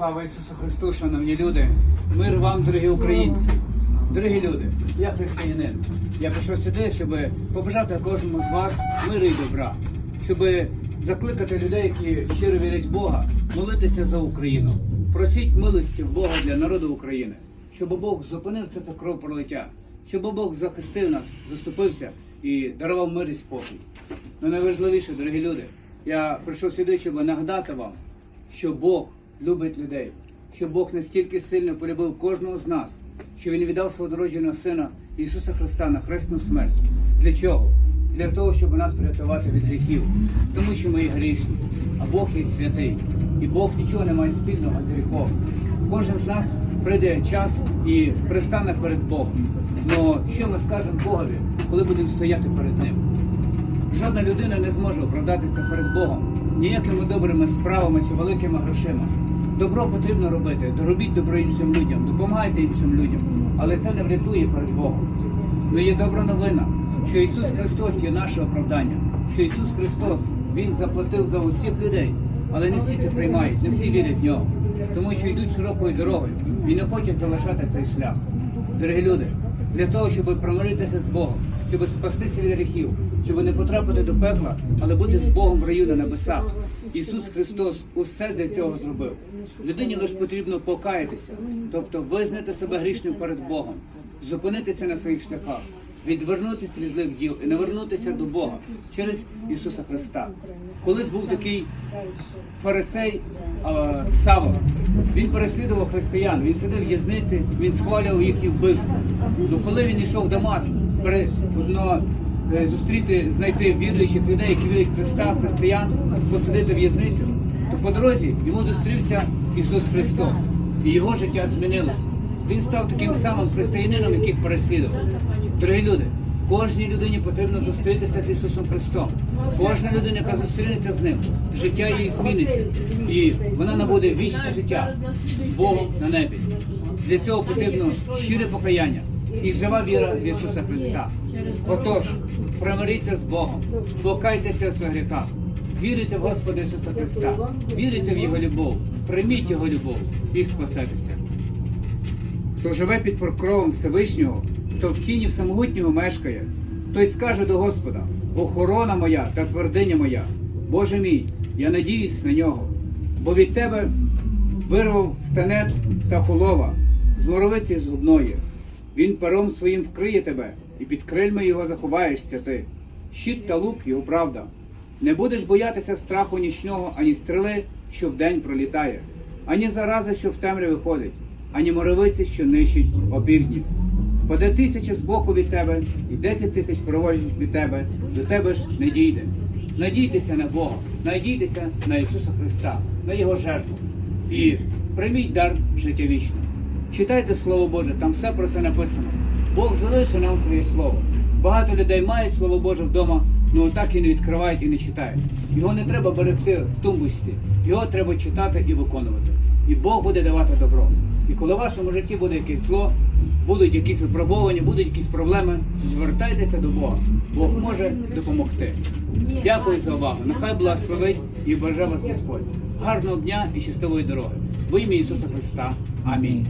Слава Ісусу Христу, шановні люди! Мир вам, дорогі українці! Дорогі люди, я християнин. Я прийшов сюди, щоб побажати кожному з вас миру і добра, щоб закликати людей, які щиро вірять в Бога, молитися за Україну. Просіть милості в Бога для народу України, щоб Бог зупинив це це кровопролиття, щоб Бог захистив нас, заступився і дарував мир і спокій. Ну найважливіше, дорогі люди, я прийшов сюди, щоб нагадати вам, що Бог любить людей, що Бог настільки сильно полюбив кожного з нас, що Він віддав свого дородженого Сина Ісуса Христа на хресну смерть. Для чого? Для того, щоб нас врятувати від гріхів, тому що ми є грішні, а Бог є святий, і Бог нічого не має спільного з гріхом. Кожен з нас прийде час і пристане перед Богом. Но що ми скажемо Богові, коли будемо стояти перед Ним? Жодна людина не зможе оправдатися перед Богом ніякими добрими справами чи великими грошима. Добро потрібно робити, робіть добро іншим людям, допомагайте іншим людям, але це не врятує перед Богом. Ну є добра новина, що Ісус Христос є наше оправдання, що Ісус Христос Він заплатив за усіх людей, але не всі це приймають, не всі вірять в нього, тому що йдуть широкою дорогою. І не хочуть залишати цей шлях. Дорогі люди, для того, щоб примиритися з Богом, щоб спастися від гріхів, щоб не потрапити до пекла, але бути з Богом в раю на небесах. Ісус Христос усе для цього зробив. Людині лише потрібно покаятися, тобто визнати себе грішним перед Богом, зупинитися на своїх шляхах, відвернутися від злих діл і навернутися до Бога через Ісуса Христа. Колись був такий фарисей Савол. Він переслідував християн, він сидив в в'язниці, він схвалював їхні вбивства. Ну коли він йшов в Дамаск, пере, одно, е, зустріти, знайти віруючих людей, які вірять Христа, християн, посадити в'язницю, то по дорозі йому зустрівся Ісус Христос, і його життя змінилося. Він став таким самим християнином, яких переслідував. Дорогі люди, кожній людині потрібно зустрітися з Ісусом Христом. Кожна людина, яка зустрінеться з ним, життя її зміниться, і вона набуде вічне життя з Богом на небі. Для цього потрібно щире покаяння і жива віра в Ісуса Христа. Отож, примиріться з Богом, покайтеся в своїх гріхах, вірите в Господа Ісуса Христа, вірите в Його любов, прийміть Його любов і спасетеся. Хто живе під покровом Всевишнього, хто в тіні всемогутнього мешкає, той скаже до Господа: охорона моя та твердиня моя, Боже мій, я надіюсь на нього, бо від тебе вирвав стенет та холова, з моровиці згубної. Він пером своїм вкриє тебе, і під крильми його заховаєшся ти. Щит та лук його правда. Не будеш боятися страху нічного, ані стріли, що вдень пролітає, ані зарази, що в темряві ходить, ані моровиці, що нищить опівдні. Впаде тисяча з боку від тебе, і десять тисяч проводять від тебе, до тебе ж не дійде. Надійтеся на Бога, надійтеся на Ісуса Христа, на Його жертву. І прийміть дар життя вічне. Читайте Слово Боже, там все про це написано. Бог залишив нам своє слово. Багато людей мають Слово Боже вдома, але так і не відкривають і не читають. Його не треба берегти в тумбочці, його треба читати і виконувати. І Бог буде давати добро. І коли в вашому житті буде якесь зло, будуть якісь випробування, будуть якісь проблеми, звертайтеся до Бога. Бог може допомогти. Дякую за увагу. Нехай благословить і бажає вас Господь. Гарного дня і щасливої дороги. В ім'я Ісуса Христа. Амінь.